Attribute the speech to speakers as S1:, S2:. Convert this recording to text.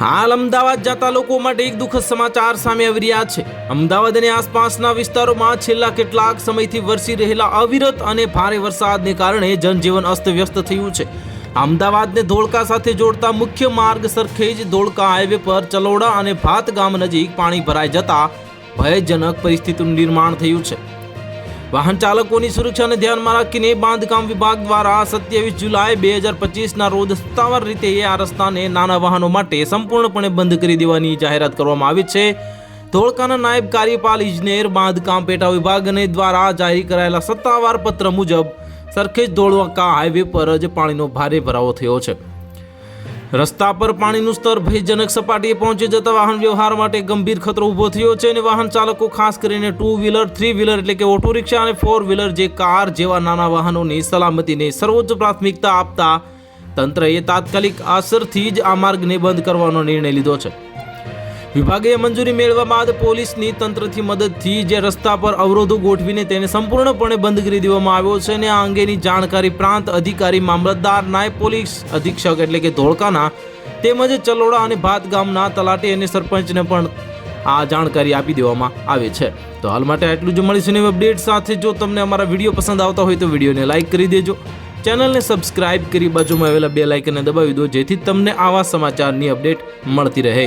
S1: હાલ અમદાવાદ જતા લોકો માટે એક દુઃખદ સમાચાર સામે આવી રહ્યા છે. અમદાવાદ અને આસપાસના વિસ્તારોમાં છેલ્લા કેટલાક સમયથી વરસી રહેલા અવિરત અને ભારે વરસાદને કારણે જનજીવન અસ્તવ્યસ્ત થયું છે. અમદાવાદને ધોળકા સાથે જોડતા મુખ્ય માર્ગ સરખેજ ધોળકા હાઈવે પર ચલોડા અને ભાત ગામ નજીક પાણી ભરાઈ જતા ભયજનક પરિસ્થિતિનું નિર્માણ થયું છે. વાહન ચાલકોની સુરક્ષાને ધ્યાનમાં રાખીને બાંધકામ વિભાગ દ્વારા સત્યાવીસ જુલાઈ બે હજાર પચીસના રોજ સત્તાવાર રીતે આ રસ્તાને નાના વાહનો માટે સંપૂર્ણપણે બંધ કરી દેવાની જાહેરાત કરવામાં આવી છે. ધોળકાના નાયબ કાર્યપાલ ઇજનેર, બાંધકામ પેટા વિભાગને દ્વારા જાહેર કરાયેલા સત્તાવાર પત્ર મુજબ સરખેજ ધોળકા હાઈવે પર જ પાણીનો ભારે ભરાવો થયો છે. રસ્તા પર પાણીનું સ્તર ભયજનક સપાટીએ પહોંચી જતા વાહન વ્યવહાર માટે ગંભીર ખતરો ઊભો થયો છે અને વાહન ચાલકો ખાસ કરીને ટુ વ્હીલર થ્રી વ્હીલર એટલે કે ઓટો રિક્ષા અને ફોર વ્હીલર જે કાર જેવા નાના વાહનોની સલામતીને સર્વોચ્ચ પ્રાથમિકતા આપતા તંત્રએ તાત્કાલિક અસરથી જ આ માર્ગને બંધ કરવાનો નિર્ણય લીધો છે. વિભાગે મંજૂરી મેળવવા બાદ પોલીસની તંત્રથી મદદથી જે રસ્તા પર અવરોધો ગોઠવીને તેને સંપૂર્ણપણે બંધ કરી દેવામાં આવ્યો છે અને આ અંગેની જાણકારી પ્રાંત અધિકારી મામલતદાર નાયબ પોલીસ અધિક્ષક એટલે કે ધોળકાના તેમજ ચલોડા અને ભાત ગામના તલાટી અને સરપંચને પણ આ જાણકારી આપી દેવામાં આવે છે. તો હાલ માટે આટલું જ મળીશું નવી અપડેટ સાથે. જો તમને અમારા વીડિયો પસંદ આવતા હોય તો વિડીયોને લાઇક કરી દેજો. ચેનલને સબસ્ક્રાઇબ કરી બાજુમાં આવેલા બે લાઇકને દબાવી દો જેથી તમને આવા સમાચારની અપડેટ મળતી રહે.